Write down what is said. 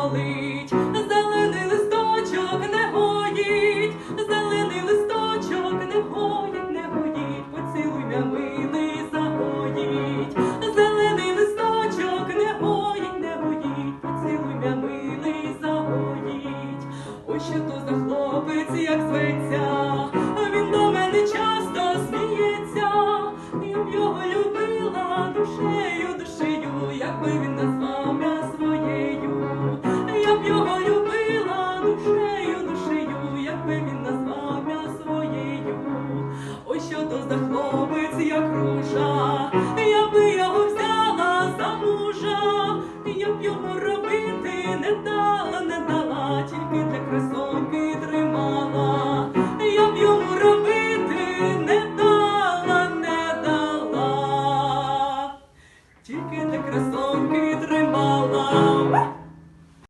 болить, зелений листочок не гоїть, зелений листочок не гоїть, не гоїть, поцілуй м'ямини загоїть, зелений листочок не гоїть, не гоїть, поцілуй м'ямини загоїть. Ось що то за хлопець, як зветься, він до мене часто сміється, я б його любила душею, душею, якби він нас. Мужа, я би його взяла за мужа, я б йому робити не дала, не дала, тільки для красоньки тримала, я б йому робити не дала, не дала, тільки для красоньки тримала.